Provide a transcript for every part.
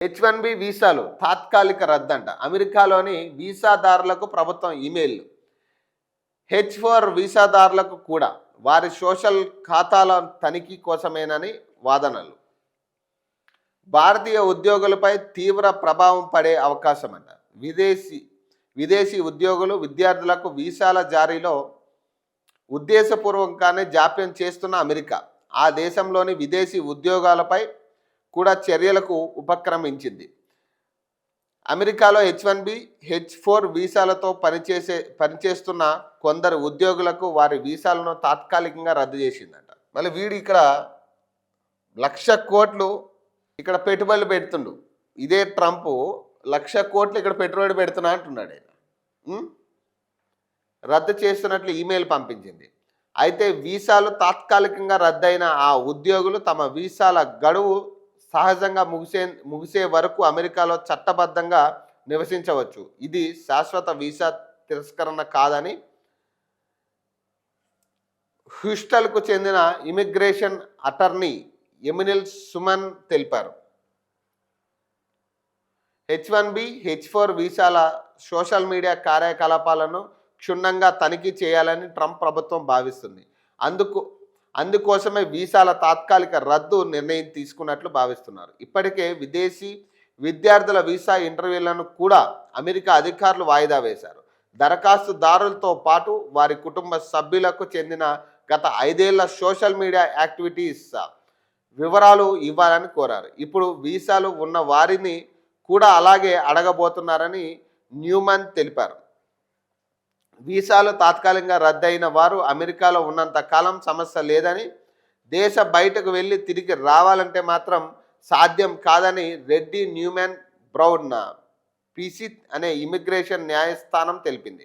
H one B వీసాలు తాత్కాలిక రద్దంట. అమెరికాలోని వీసాదారులకు ప్రభుత్వం ఇమెయిల్ హెచ్ ఫోర్ వీసాదారులకు కూడా వారి సోషల్ ఖాతాల తనిఖీ కోసమేనని వాదనలు. భారతీయ ఉద్యోగులపై తీవ్ర ప్రభావం పడే అవకాశం అంట విదేశీ విదేశీ ఉద్యోగులు విద్యార్థులకు వీసాల జారీలో ఉద్దేశపూర్వకంగానే జాప్యం చేస్తున్న అమెరికా. ఆ దేశంలోని విదేశీ ఉద్యోగాలపై కూడా చర్యలకు ఉపక్రమించింది. అమెరికాలో H one B H four వీసాలతో పనిచేసే పనిచేస్తున్న కొందరు ఉద్యోగులకు వారి వీసాలను తాత్కాలికంగా రద్దు చేసిందట. మళ్ళీ వీడు ఇక్కడ లక్ష కోట్లు ఇక్కడ పెట్టుబడులు పెడుతుండు. ఇదే ట్రంప్ లక్ష కోట్లు ఇక్కడ పెట్టుబడి పెడుతున్నా అంటున్నాడు ఆయన. రద్దు చేస్తున్నట్లు ఈమెయిల్ పంపించింది. అయితే వీసాలు తాత్కాలికంగా రద్దయిన ఆ ఉద్యోగులు తమ వీసాల గడువు సహజంగా ముగిసే ముగిసే వరకు అమెరికాలో చట్టబద్ధంగా నివసించవచ్చు. ఇది శాశ్వత వీసా తిరస్కరణ కాదని హ్యూస్టల్కు చెందిన ఇమిగ్రేషన్ అటర్నీ ఎమినిల్ సుమన్ తెలిపారు. H one B H four వీసాల social media కార్యకలాపాలను క్షుణ్ణంగా తనిఖీ చేయాలని ట్రంప్ ప్రభుత్వం భావిస్తుంది. అందుకు అందుకోసమే వీసాల తాత్కాలిక రద్దు నిర్ణయం తీసుకున్నట్లు భావిస్తున్నారు. ఇప్పటికే విదేశీ విద్యార్థుల వీసా ఇంటర్వ్యూలను కూడా అమెరికా అధికారులు వాయిదా వేశారు. దరఖాస్తుదారులతో పాటు వారి కుటుంబ సభ్యులకు చెందిన గత ఐదేళ్ళ సోషల్ మీడియా యాక్టివిటీస్ వివరాలు ఇవ్వాలని కోరారు. ఇప్పుడు వీసాలు ఉన్న వారిని కూడా అలాగే అడగబోతున్నారని న్యూమన్ తెలిపారు. వీసాలు తాత్కాలికంగా రద్దయిన వారు అమెరికాలో ఉన్నంత కాలం సమస్య లేదని దేశ బయటకు వెళ్ళి తిరిగి రావాలంటే మాత్రం సాధ్యం కాదని రెడ్డి న్యూమాన్ బ్రౌన్ పిసిత్ అనే ఇమిగ్రేషన్ న్యాయస్థానం తెలిపింది.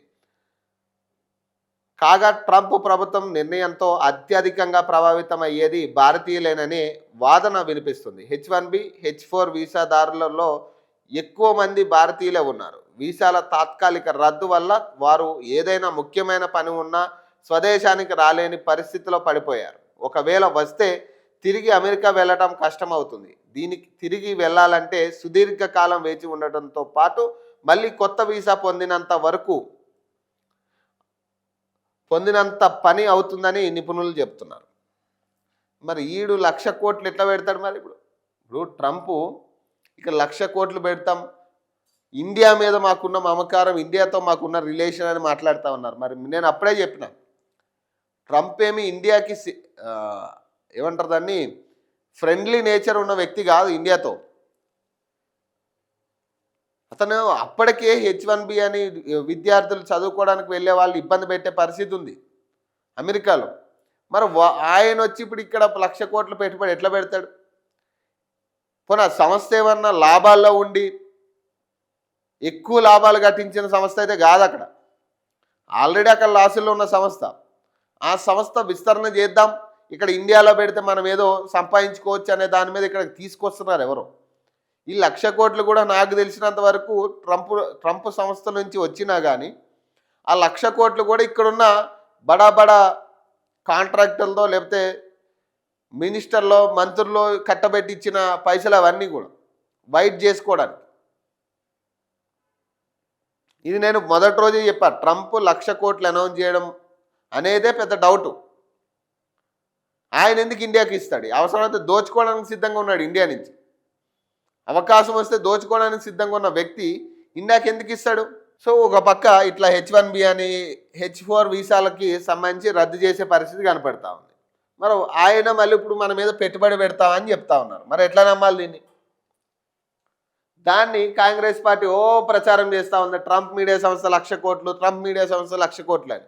కాగా ట్రంప్ ప్రభుత్వం నిర్ణయంతో అత్యధికంగా ప్రభావితమయ్యేది భారతీయులేననే వాదన వినిపిస్తుంది. H one B H four వీసాదారులలో ఎక్కువ మంది భారతీయులే ఉన్నారు. వీసాల తాత్కాలిక రద్దు వల్ల వారు ఏదైనా ముఖ్యమైన పని ఉన్నా స్వదేశానికి రాలేని పరిస్థితిలో పడిపోయారు. ఒకవేళ వస్తే తిరిగి అమెరికా వెళ్ళటం కష్టమవుతుంది. దీనికి తిరిగి వెళ్ళాలంటే సుదీర్ఘకాలం వేచి ఉండటంతో పాటు మళ్ళీ కొత్త వీసా పొందినంత వరకు పొందినంత పని అవుతుందని నిపుణులు చెప్తున్నారు. మరి ఈడు లక్ష కోట్లు ఎట్లా పెడతాడు మరి ఇప్పుడు? ఇప్పుడు ట్రంప్ ఇక లక్ష కోట్లు పెడతాం. ఇండియా మీద మాకున్న మమకారం ఇండియాతో మాకున్న రిలేషన్ అని మాట్లాడుతూ ఉన్నారు. మరి నేను అప్పుడే చెప్పిన. ట్రంప్ ఏమి ఇండియాకి సి- ఏమంటారు దాన్ని? ఫ్రెండ్లీ నేచర్ ఉన్న వ్యక్తి కాదు ఇండియాతో. అతను అప్పటికే హెచ్ వన్ బి అని విద్యార్థులు చదువుకోవడానికి వెళ్ళే వాళ్ళు ఇబ్బంది పెట్టే పరిస్థితి ఉంది అమెరికాలో. మరి వా- ఆయన వచ్చి ఇప్పుడు ఇక్కడ లక్ష కోట్లు పెట్టుబడి ఎట్లా పెడతాడు? పోనీ సంస్థ ఏమన్నా లాభాల్లో ఉండి ఎక్కువ లాభాలు గట్టించిన సంస్థ అయితే కాదు అక్కడ. ఆల్రెడీ అక్కడ లాసుల్లో ఉన్న సంస్థ. ఆ సంస్థ విస్తరణ చేద్దాం. ఇక్కడ ఇండియాలో పెడితే మనం ఏదో సంపాదించుకోవచ్చు అనే దాని మీద ఇక్కడ తీసుకొస్తున్నారు ఎవరు. ఈ లక్ష కోట్లు కూడా నాకు తెలిసినంత వరకు ట్రంప్ ట్రంప్ సంస్థ నుంచి వచ్చినా కానీ ఆ లక్ష కోట్లు కూడా ఇక్కడున్న బడా బడా కాంట్రాక్టర్లతో లేకపోతే మినిస్టర్లో మంత్రుల్లో కట్టబెట్టి ఇచ్చిన పైసలు అవన్నీ కూడా వైట్ చేసుకోవడానికి. ఇది నేను మొదటి రోజే చెప్పా ట్రంప్ లక్ష కోట్లు అనౌన్స్ చేయడం అనేదే పెద్ద డౌట్. ఆయన ఎందుకు ఇండియాకి ఇస్తాడు? అవసరమైతే దోచుకోవడానికి సిద్ధంగా ఉన్నాడు ఇండియా నుంచి. అవకాశం వస్తే దోచుకోవడానికి సిద్ధంగా ఉన్న వ్యక్తి ఇండియాకి ఎందుకు ఇస్తాడు? సో ఒక పక్క ఇట్లా హెచ్ వన్ బి అని హెచ్ ఫోర్ వీసాలకి సంబంధించి రద్దు చేసే పరిస్థితి కనపడతా ఉంది. మరి ఆయన మళ్ళీ ఇప్పుడు మన మీద పెట్టుబడి పెడతామని చెప్తా ఉన్నారు. మరి ఎట్లా నమ్మాలి దీన్ని? దాన్ని కాంగ్రెస్ పార్టీ ఓ ప్రచారం చేస్తూ ఉంది. ట్రంప్ మీడియా సంస్థ లక్ష కోట్లు ట్రంప్ మీడియా సంస్థ లక్ష కోట్లు అని.